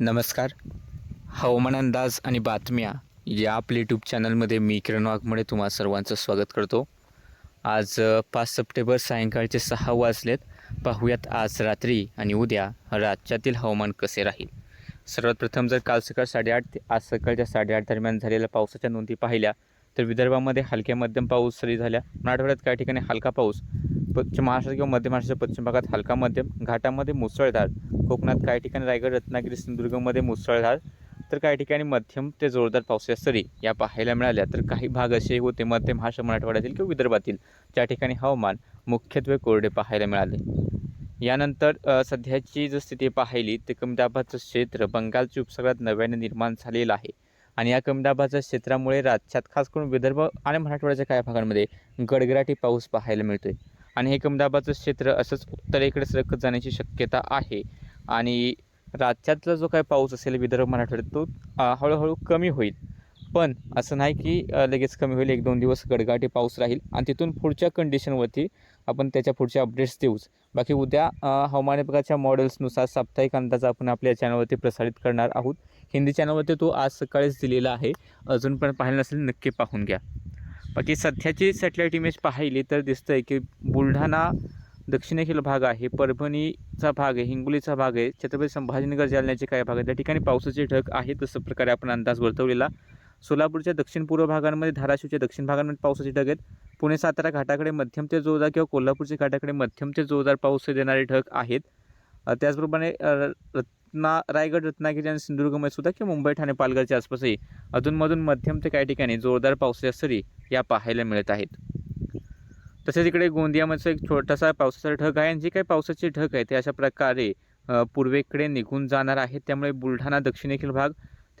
नमस्कार. हवामान अंदाज आणि बातम्या या आपल्या यूट्यूब चॅनलमध्ये मी किरण वाघमोडे तुम्हा सर्वांचं स्वागत करतो. आज पाच सप्टेंबर सायंकाळचे सहा वाजलेत. पाहूयात आज रात्री आणि उद्या राज्यातील हवामान कसे राहील. सर्वात प्रथम जर काल सकाळ साडेआठ ते आज सकाळच्या साडेआठ दरम्यान झालेल्या पावसाच्या नोंदी पाहिल्या तर विदर्भामध्ये हलक्या मध्यम पाऊस सरी झाल्या. मराठवाड्यात काही ठिकाणी हलका पाऊस. पश्चिम महाराष्ट्र किंवा मध्य महाराष्ट्राच्या पश्चिम भागात हलका मध्यम घाटामध्ये मुसळधार. कोकणात काही ठिकाणी रायगड रत्नागिरी सिंधुदुर्गमध्ये मुसळधार. तर काही ठिकाणी मध्यम ते जोरदार पावसाच्या सरी या पाहायला मिळाल्या. तर काही भाग असे होते मध्य महाराष्ट्र मराठवाड्यातील किंवा विदर्भातील. ज्या ठिकाणी हवामान मुख्यत्वे कोरडे पाहायला मिळाले. यानंतर सध्याची जर स्थिती पाहिली तर कमी दाबाचं क्षेत्र बंगालच्या उपसागरात नव्याने निर्माण झालेलं आहे. आणि या कमी दाबाच्या क्षेत्रामुळे राज्यात खास करून विदर्भ आणि मराठवाड्याच्या काही भागांमध्ये गडगडाटी पाऊस पाहायला मिळतोय. आणि हे कमी दाबाचं क्षेत्र असंच उत्तरेकडे सरकत जाण्याची शक्यता आहे. आणि राज्यातला जो काही पाऊस असेल विदर्भ मराठवाड्यात तो हळूहळू कमी होईल. पण असं नाही की लगेच कमी होईल एक दोन दिवस गडगाटी पाऊस राहील आणि तिथून पुढच्या कंडिशनवरती आपण त्याच्या पुढच्या अपडेट्स देऊच. बाकी उद्या हवामान विभागाच्या मॉडेल्सनुसार साप्ताहिक अंदाज आपण आपल्या चॅनलवरती प्रसारित करणार आहोत. हिंदी चॅनलवरती तो आज सकाळीच दिलेला आहे. अजून पण पाहिलं नसेल नक्की पाहून घ्या. बाकी सध्याची सॅटेलाईट इमेज पाहिली तर दिसतं आहे की बुलढाणा दक्षिणेखील भाग आहे परभणीचा भाग आहे हिंगोलीचा भाग आहे छत्रपती संभाजीनगर जालन्याचे काही भाग आहेत. त्या ठिकाणी पावसाचे ढग आहे तसं प्रकारे आपण अंदाज वर्तवलेला. सोलापूरच्या दक्षिण पूर्व भागांमध्ये धाराशिवच्या दक्षिण भागांमध्ये पावसाचे ढग आहेत. पुणे सातारा घाटाकडे मध्यम ते जोरदार किंवा कोल्हापूरच्या घाटाकडे मध्यम ते जोरदार पाऊस देणारे ढग आहेत. त्याचप्रमाणे रत्ना रायगड रत्नागिरी आणि सिंधुदुर्गमध्ये सुद्धा किंवा मुंबई ठाणे पालघरच्या आसपासही अधूनमधून मध्यम ते काही ठिकाणी जोरदार पावसाच्या सरी या पाहायला मिळत आहेत. तसेच इकडे गोंदियामध्ये एक छोटासा पावसाचा ढग आहे आणि जे काही पावसाचे ढग आहे ते अशा प्रकारे पूर्वेकडे निघून जाणार आहेत. त्यामुळे बुलढाणा दक्षिणेकडील भाग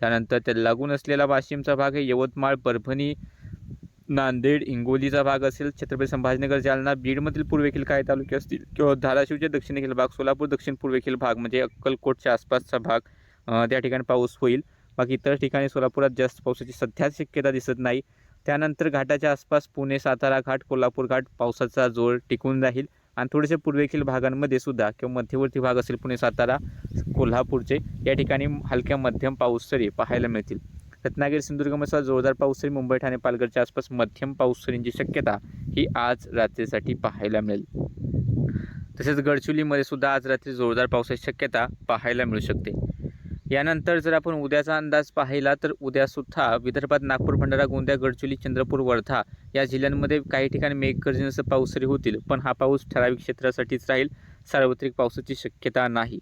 त्यानंतर त्या लागून असलेला वाशिमचा भाग आहे यवतमाळ परभणी नांदेड हिंगोलीचा भाग असेल छत्रपती संभाजीनगर जालना बीडमधील पूर्वेखील काही तालुके असतील किंवा धाराशिवचे दक्षिणेखील भाग सोलापूर दक्षिण पूर्वेखील भाग म्हणजे अक्कलकोटच्या आसपासचा भाग त्या ठिकाणी पाऊस होईल. बाकी इतर ठिकाणी सोलापुरात जास्त पावसाची सध्या शक्यता दिसत नाही. त्यानंतर घाटाच्या आसपास पुणे सातारा घाट कोल्हापूर घाट पावसाचा जोर टिकून राहील. आणि थोडेसे पूर्वेखील भागांमध्ये सुद्धा किंवा मध्यवर्ती भाग असेल पुणे सातारा कोल्हापूरचे या ठिकाणी हलक्या मध्यम पाऊस सरी पाहायला मिळतील. रत्नागिरी सिंधुदुर्गमध्ये जोरदार पाऊस सरी मुंबई ठाणे पालघरच्या आसपास मध्यम पाऊस सरींची शक्यता ही आज रात्रीसाठी पाहायला मिळेल. तसेच गडचिरोलीमध्ये सुद्धा आज रात्री जोरदार पावसाची शक्यता पाहायला मिळू शकते. यानंतर जर आपण उद्याचा अंदाज पाहिला तर उद्यासुद्धा विदर्भात नागपूर भंडारा गोंदिया गडचिरोली चंद्रपूर वर्धा या जिल्ह्यांमध्ये काही ठिकाणी मेघगर्जनेसह पाऊस सरी होतील पण हा पाऊस ठराविक क्षेत्रासाठीच राहील. सार्वत्रिक पावसाची शक्यता नाही.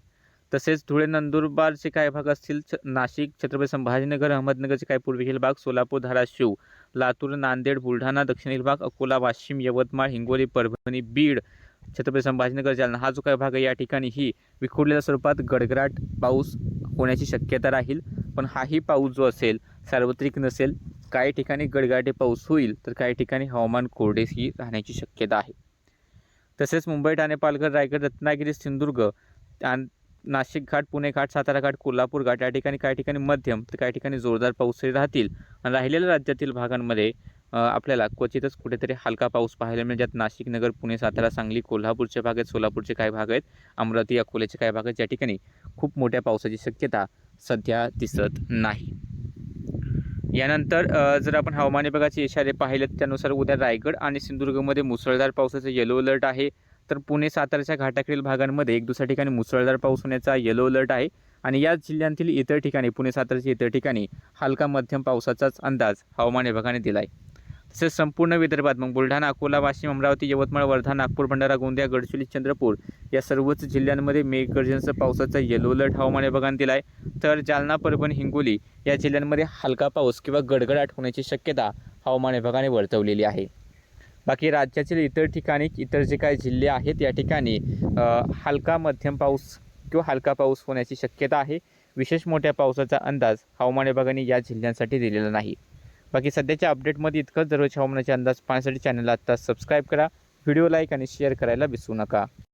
तसेच धुळे नंदुरबारचे काही भाग असतील छ नाशिक छत्रपती संभाजीनगर अहमदनगरचे काही पूर्वेकडील भाग सोलापूर धाराशिव लातूर नांदेड बुलढाणा दक्षिणेकडील भाग अकोला वाशिम यवतमाळ हिंगोली परभणी बीड छत्रपती संभाजीनगर जालना. हा जो काही भाग आहे या ठिकाणी ही विखुरलेल्या स्वरूपात गडगडाट पाऊस होण्याची शक्यता राहील. पण हाही पाऊस जो असेल सार्वत्रिक नसेल काही ठिकाणी गडगडाटे पाऊस होईल तर काही ठिकाणी हवामान कोरडेही राहण्याची शक्यता आहे. तसेच मुंबई ठाणे पालघर रायगड रत्नागिरी सिंधुदुर्ग आणि नाशिक घाट पुणे घाट सातारा घाट कोल्हापूर घाट या ठिकाणी काही ठिकाणी मध्यम तर काही ठिकाणी जोरदार पाऊसही राहतील. आणि राहिलेल्या राज्यातील भागांमध्ये आपल्याला क्वचितच कुठेतरी हलका पाऊस पाहायला मिळेल. ज्यात नाशिक नगर पुणे सातारा सांगली कोल्हापूरचे भाग आहेत सोलापूरचे काही भाग आहेत अमरावती अकोल्याचे काही भाग आहेत. ज्या ठिकाणी खूप मोठ्या पावसाची शक्यता सध्या दिसत नाही. यानंतर जर आपण हवामान विभागाचे इशारे पाहिलेत त्यानुसार उद्या रायगड आणि सिंधुदुर्गमध्ये मुसळधार पावसाचा येलो अलर्ट आहे. तर पुणे साताराच्या घाटाकडील भागांमध्ये एक दुसऱ्या ठिकाणी मुसळधार पाऊस होण्याचा येलो अलर्ट आहे. आणि याच जिल्ह्यांतील इतर ठिकाणी पुणे साताराच्या इतर ठिकाणी हलका मध्यम पावसाचाच अंदाज हवामान विभागाने दिला आहे तसेच संपूर्ण विदर्भात मग बुलढाणा अकोला वाशिम अमरावती यवतमाळ वर्धा नागपूर भंडारा गोंदिया गडचिरोली चंद्रपूर या सर्वच जिल्ह्यांमध्ये मेघगर्जनेसह पावसाचा येलो अलर्ट हवामान विभागाने दिला आहे तर जालना परभणी हिंगोली या जिल्ह्यांमध्ये हलका पाऊस किंवा गडगडाट होण्याची शक्यता हवामान विभागाने वर्तवलेली आहे. बाकी राज्यातील इतर ठिकाणी इतर जे काही जिल्हे आहेत या ठिकाणी हलका मध्यम पाऊस किंवा हलका पाऊस होण्याची शक्यता आहे. विशेष मोठ्या पावसाचा अंदाज हवामान विभागाने या जिल्ह्यांसाठी दिलेला नाही. बाकी सध्याच्या अपडेटमध्ये इतकंच. दररोज हवामानाचे अंदाज पाहण्यासाठी चॅनलला आत्ता सबस्क्राईब करा. व्हिडिओ लाईक आणि शेअर करायला विसरू नका.